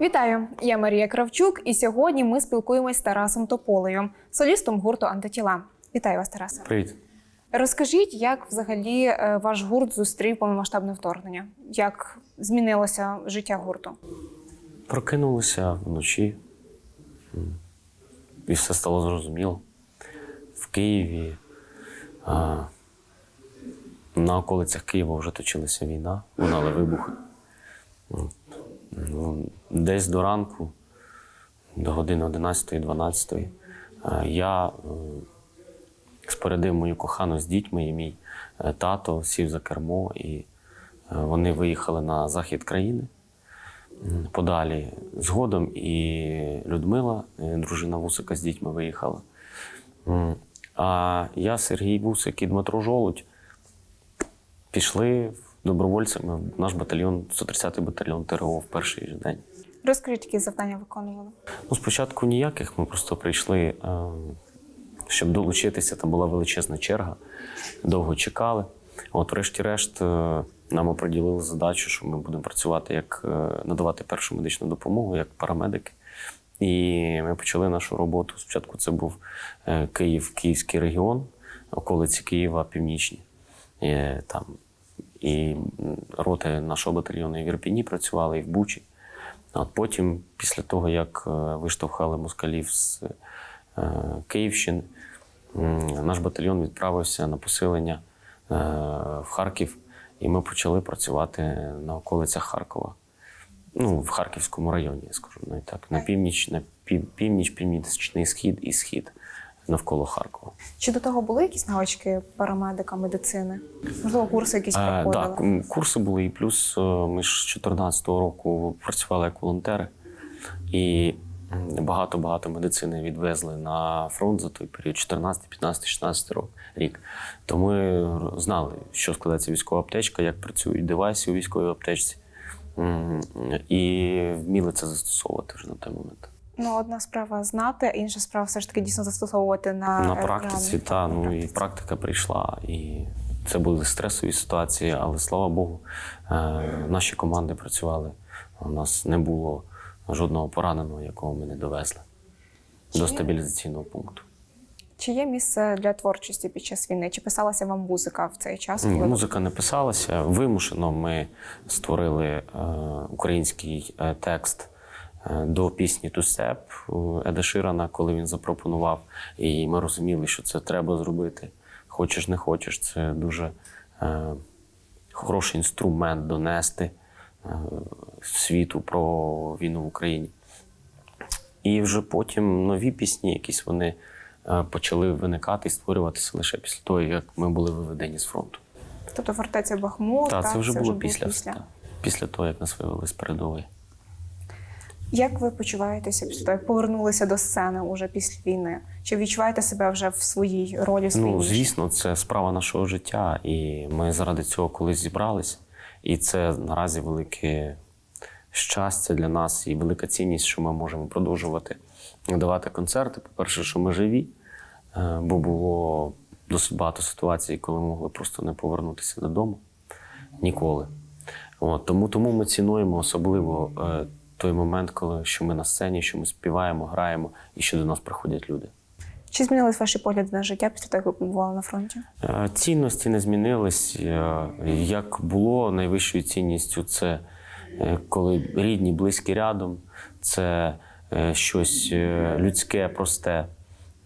Вітаю! Я Марія Кравчук, і сьогодні ми спілкуємось з Тарасом Тополею, солістом гурту Антитіла. Вітаю вас, Тарасе. Привіт. Розкажіть, як взагалі е, ваш гурт зустрів повномасштабне вторгнення? Як змінилося життя гурту? Прокинулися вночі. І все стало зрозуміло. В Києві. А, на околицях Києва вже точилася війна, лунали вибухи. Десь до ранку, до години 11-12, я е, спорядив мою кохану з дітьми, і мій е, тато сів за кермо, і е, вони виїхали на захід країни. Подалі. Згодом і Людмила, е, дружина Вусика з дітьми виїхала. А я, Сергій Вусик і Дмитро Жолудь пішли добровольцями в наш батальйон, 130-й батальйон ТРО в перший же день. Розкажіть, які завдання виконували? Ну, спочатку ніяких, ми просто прийшли, е, щоб долучитися. Там була величезна черга, довго чекали. От, врешті-решт, е, нам оприділили задачу, що ми будемо працювати як е, надавати першу медичну допомогу, як парамедики. І ми почали нашу роботу. Спочатку це був е, Київ, Київський регіон, околиці Києва, північні. Е, Там і роти нашого батальйону і в Ірпіні працювали, і в Бучі. От потім, після того, як е, виштовхали москалів з е, Київщини, наш батальйон відправився на посилення е, в Харків, і ми почали працювати на околицях Харкова. Ну, в Харківському районі, я скажу навіть так. На північ, на пів, північ, північний схід і схід навколо Харкова. Чи до того були якісь навички парамедика, медицини? Можливо, курси якісь Е, проходили? Так, курси були, і плюс е, ми ж з 2014 року працювали як волонтери, і багато-багато медицини відвезли на фронт за той період 14, 15, 16 рок, рік. То ми знали, що складається військова аптечка, як працюють девайси у військовій аптечці, і вміли це застосовувати вже на той момент. Ну, одна справа знати, а інша справа все ж таки дійсно застосовувати на, На практиці, реальній та, ну і практика прийшла, і це були стресові ситуації, але слава Богу, е, наші команди працювали. У нас не було жодного пораненого, якого ми не довезли до стабілізаційного пункту. Чи є місце для творчості під час війни? Чи писалася вам музика в цей час? Ні, коли Музика не писалася. Вимушено ми створили е, український е, текст до пісні Тусеп Еда Ширана, коли він запропонував. І ми розуміли, що це треба зробити. Хочеш, не хочеш, це дуже е, хороший інструмент донести е, світу про війну в Україні. І вже потім нові пісні, якісь вони е, почали виникати і створюватися лише після того, як ми були виведені з фронту. Тобто фортеця Бахмут, Так, це вже було було після, після. після того, як нас вивели з передової. Як ви почуваєтеся після того, як повернулися до сцени уже після війни? Чи відчуваєте себе вже в своїй ролі своїй? Ну, звісно, це справа нашого життя, і ми заради цього колись зібрались. І це наразі велике щастя для нас і велика цінність, що ми можемо продовжувати давати концерти. По-перше, що ми живі, е, бо було досить багато ситуацій, коли ми могли просто не повернутися додому ніколи. От, тому, тому ми цінуємо особливо е, той момент, коли що ми на сцені, що ми співаємо, граємо і що до нас приходять люди. Чи змінились ваші погляди на життя після того, як ви побували на фронті? Е, Цінності не змінились. Е, Як було найвищою цінністю, це е, коли рідні, близькі рядом, це щось людське, просте,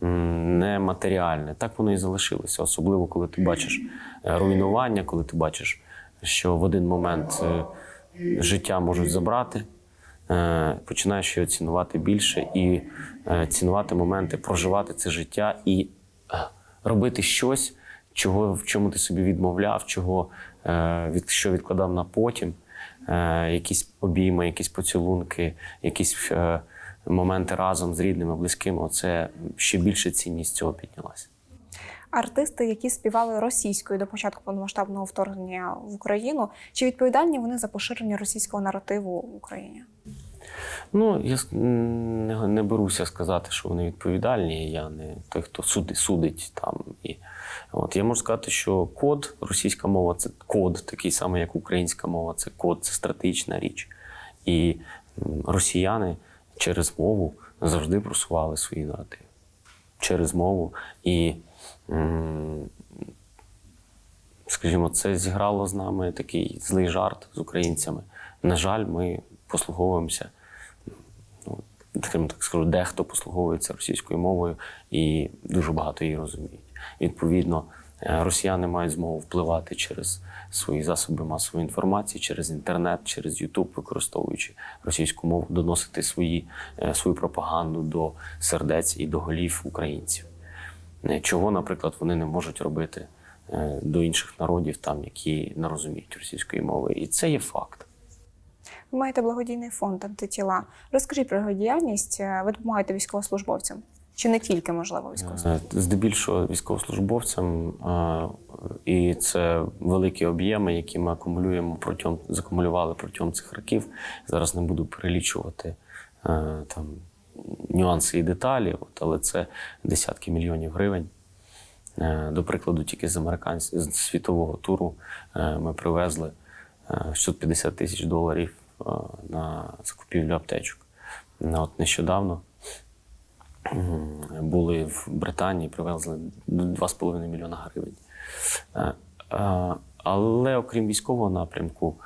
нематеріальне. Так воно і залишилося. Особливо, коли ти бачиш руйнування, коли ти бачиш, що в один момент життя можуть забрати. Е, Починаєш його цінувати більше і е, цінувати моменти, проживати це життя і е, робити щось, чого в чому ти собі відмовляв, чого від що відкладав на потім. Якісь обійми, якісь поцілунки, якісь моменти разом з рідними, близькими. Оце ще більше цінність цього піднялася. Артисти, які співали російською до початку повномасштабного вторгнення в Україну, чи відповідальні вони за поширення російського наративу в Україні? Ну, я не, беруся сказати, що вони відповідальні. Я не той, хто суди, судить там. І, от, я можу сказати, що код, російська мова це код, такий самий, як українська мова, це код, це стратегічна річ. І росіяни через мову завжди просували свої наративи. Через мову. І, скажімо, це зіграло з нами такий злий жарт з українцями. На жаль, ми послуговуємося скажімо так скажу, дехто послуговується російською мовою і дуже багато її розуміють. Відповідно, е, росіяни мають змогу впливати через свої засоби масової інформації, через інтернет, через Ютуб, використовуючи російську мову, доносити свої, е, свою пропаганду до сердець і до голів українців. Е, Чого, наприклад, вони не можуть робити до інших народів, там, які не розуміють російської мови. І це є факт. Ви маєте благодійний фонд антитіла. Розкажіть про його діяльність. Е, Ви допомагаєте військовослужбовцям. Чи не тільки, можливо, військовослужбовцям? Е, Здебільшого військовослужбовцям, і це великі об'єми, які ми акумулюємо протягом закумулювали протягом цих років. Зараз не буду перелічувати е, там нюанси і деталі, от, але це десятки мільйонів гривень. До прикладу, тільки з американського з світового туру ми привезли е, 650 тисяч доларів на закупівлю аптечок. От нещодавно були в Британії, привезли 2,5 мільйона гривень. Е, е, Але окрім військового напрямку,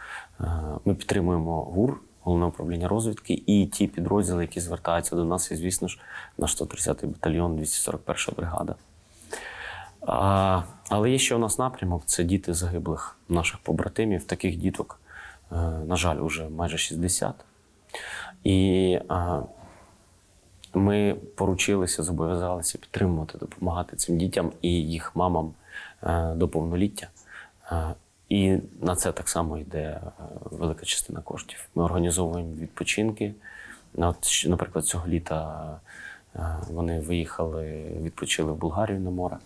е, ми підтримуємо ГУР, головне управління розвідки, і ті підрозділи, які звертаються до нас, і, звісно ж, наш 130-й батальйон, 241 бригада. А, але є ще у нас напрямок це діти загиблих наших побратимів. Таких діток, е, на жаль, уже майже 60. І ми поручилися, зобов'язалися підтримувати, допомагати цим дітям і їх мамам е, до повноліття. Е, І на це так само йде е, велика частина коштів. Ми організовуємо відпочинки. Наприклад, цього літа е, вони виїхали, відпочили в Болгарію на море.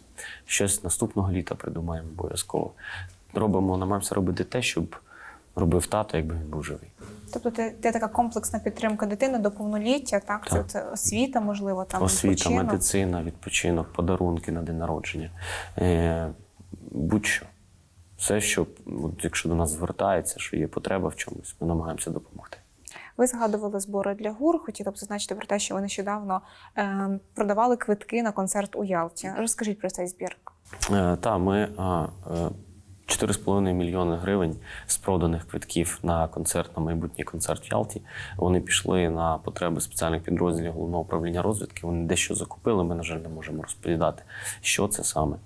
Щось наступного літа придумаємо обов'язково. Робимо, намагаємося робити те, щоб робив тато, якби він був живий. Тобто це, це така комплексна підтримка дитини до повноліття, так? Це, Так. це освіта, можливо, там Освіта, відпочинок. медицина, відпочинок, подарунки на день народження. Е, будь-що. Все, що, от, якщо до нас звертається, що є потреба в чомусь, ми намагаємося допомогти. Ви згадували збори для ГУР. Хотіла б зазначити про те, що ви нещодавно е, продавали квитки на концерт у Ялті. Розкажіть про цей збір. Е, та, ми а, е, 4,5 мільйони гривень з проданих квитків на концерт, на майбутній концерт в Ялті. Вони пішли на потреби спеціальних підрозділів головного управління розвідки. Вони дещо закупили. Ми, на жаль, не можемо розповідати, що це саме.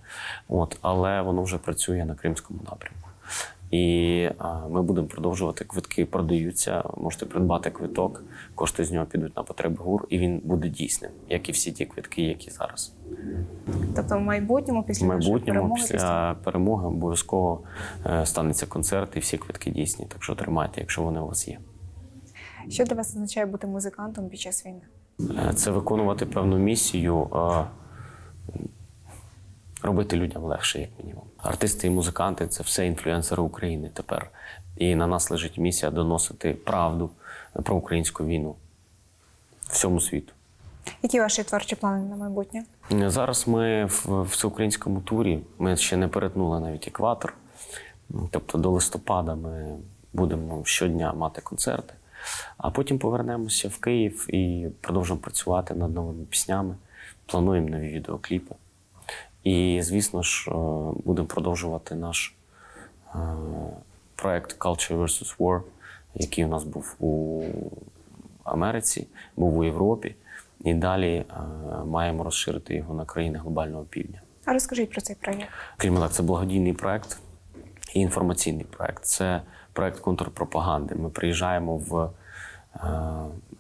От, але воно вже працює на Кримському напрямку. І ми будемо продовжувати. Квитки продаються. Можете придбати квиток. Кошти з нього підуть на потреби ГУР, і він буде дійсним, як і всі ті квитки, які зараз. Тобто, в майбутньому, В після нашої майбутньому, перемоги, після перемоги, обов'язково е, станеться концерт і всі квитки дійсні. Так що тримайте, якщо вони у вас є. що для вас означає бути музикантом під час війни? Е, Це виконувати певну місію, е, робити людям легше, як мінімум. Артисти і музиканти це все інфлюенсери України тепер. І на нас лежить місія доносити правду про українську війну всьому світу. Які ваші творчі плани на майбутнє? Зараз ми в всеукраїнському турі. Ми ще не перетнули навіть екватор. Тобто до листопада ми будемо щодня мати концерти, а потім повернемося в Київ і продовжимо працювати над новими піснями. Плануємо нові відеокліпи. І, звісно ж, е, будемо продовжувати наш е, проект Culture vs. War, який у нас був у Америці, був у Європі. І далі е, маємо розширити його на країни глобального півдня. А розкажіть про цей проєкт. Крім так, це благодійний проект і інформаційний проект. Це проект контрпропаганди. Ми приїжджаємо в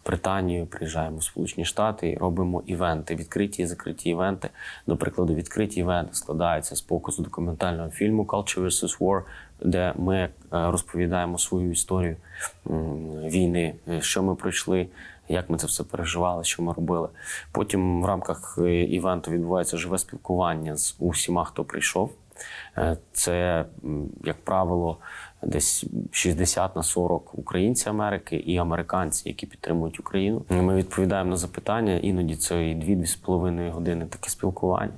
Британію, приїжджаємо в Сполучені Штати і робимо івенти, відкриті і закриті івенти. До прикладу, відкриті івенти складаються з показу документального фільму Culture vs. War, де ми е, розповідаємо свою історію війни, е, що ми пройшли, як ми це все переживали, що ми робили. Потім в рамках е, івенту відбувається живе спілкування з усіма, хто прийшов. Е, Це, як правило, десь 60 на 40 українці Америки і американці, які підтримують Україну. Ми відповідаємо на запитання. Іноді це і 2-2,5 години таке спілкування.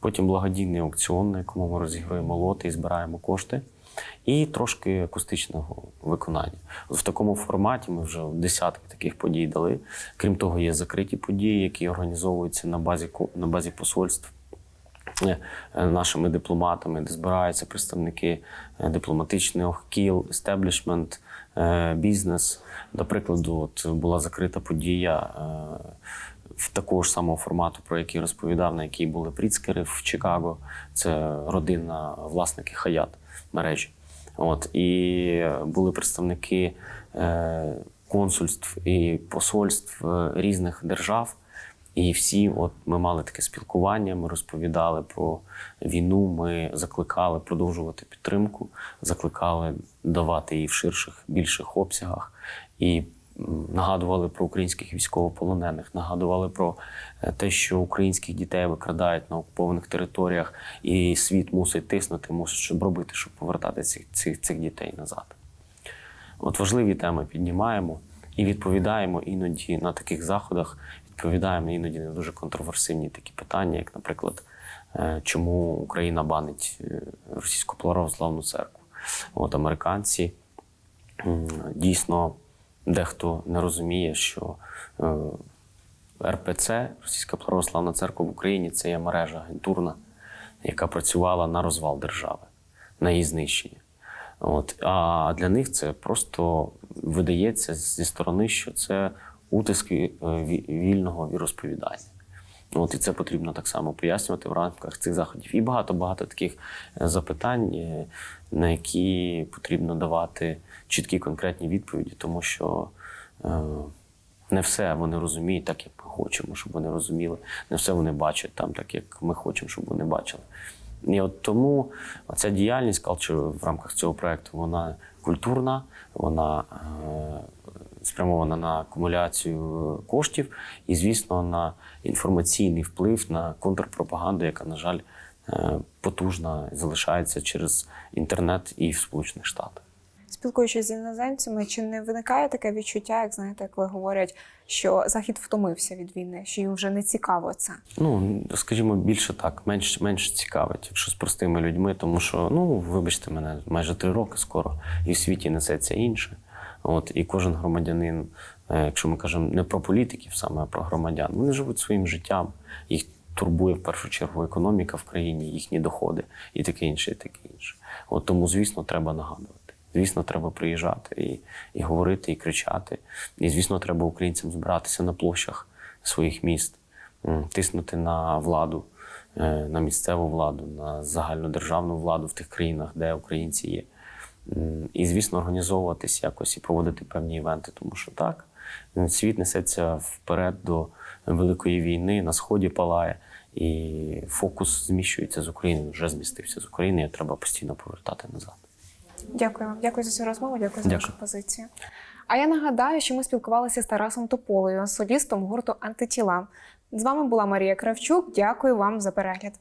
Потім благодійний аукціон, на якому ми розігруємо лоти і збираємо кошти. і трошки акустичного виконання. В такому форматі ми вже десятки таких подій дали. Крім того, є закриті події, які організовуються на базі на базі посольств. Е, Нашими дипломатами, де збираються представники е, дипломатичних кіл, естеблішмент, е, бізнес. До прикладу, от була закрита подія в такого ж самого формату, про який розповідав, на якій були Пріцкери в Чикаго. Це родина власники Хаят мережі. От і були представники консульств і посольств різних держав. І всі, от ми мали таке спілкування, ми розповідали про війну, ми закликали продовжувати підтримку, закликали давати її в ширших, більших обсягах. І нагадували про українських військовополонених, нагадували про е, те, що українських дітей викрадають на окупованих територіях, і світ мусить тиснути, мусить щоб робити, щоб повертати цих, цих, цих дітей назад. От важливі теми піднімаємо і відповідаємо іноді на таких заходах, відповідаємо іноді на дуже контроверсивні такі питання, як, наприклад, е, чому Україна банить е, російську православну церкву. От американці дійсно дехто не розуміє, що е, РПЦ, Російська православна церква в Україні, це є мережа агентурна, яка працювала на розвал держави, на її знищення. От. А для них це просто видається зі сторони, що це утиски е, ві- вільного віросповідання. От і це потрібно так само пояснювати в рамках цих заходів. І багато-багато таких е, запитань, е, на які потрібно давати чіткі конкретні відповіді, тому що не все вони розуміють так, як ми хочемо, щоб вони розуміли. Не все вони бачать там, так як ми хочемо, щоб вони бачили. І от тому ця діяльність Culture в рамках цього проекту вона культурна, вона спрямована на акумуляцію коштів і, звісно, на інформаційний вплив на контрпропаганду, яка, на жаль, е, потужна залишається через інтернет і в Сполучених Штатах. Спілкуючись з іноземцями, чи не виникає таке відчуття, як знаєте, коли говорять, що Захід втомився від війни, що їм вже не цікаво це? Ну, скажімо, більше так, менш, менш цікавить, якщо з простими людьми, тому що, ну, вибачте мене, майже три роки скоро, і в світі несеться інше. От, і кожен громадянин, е, якщо ми кажемо не про політиків, саме а про громадян, вони живуть своїм життям. Їх турбує в першу чергу економіка в країні, їхні доходи і таке інше, і таке інше. От тому, звісно, треба нагадувати. Звісно, треба приїжджати і, і говорити, і кричати. І, звісно, треба українцям збиратися на площах своїх міст, тиснути на владу, е, на місцеву владу, на загальнодержавну владу в тих країнах, де українці є. І, звісно, організовуватись якось і проводити певні івенти, тому що так, світ несеться вперед до великої війни, на сході палає, і фокус зміщується з України, вже змістився з України, і треба постійно повертати назад. Дякую вам. Дякую за цю розмову. Дякую за вашу позицію. А я нагадаю, що ми спілкувалися з Тарасом Тополею, солістом гурту Антитіла. З вами була Марія Кравчук. Дякую вам за перегляд.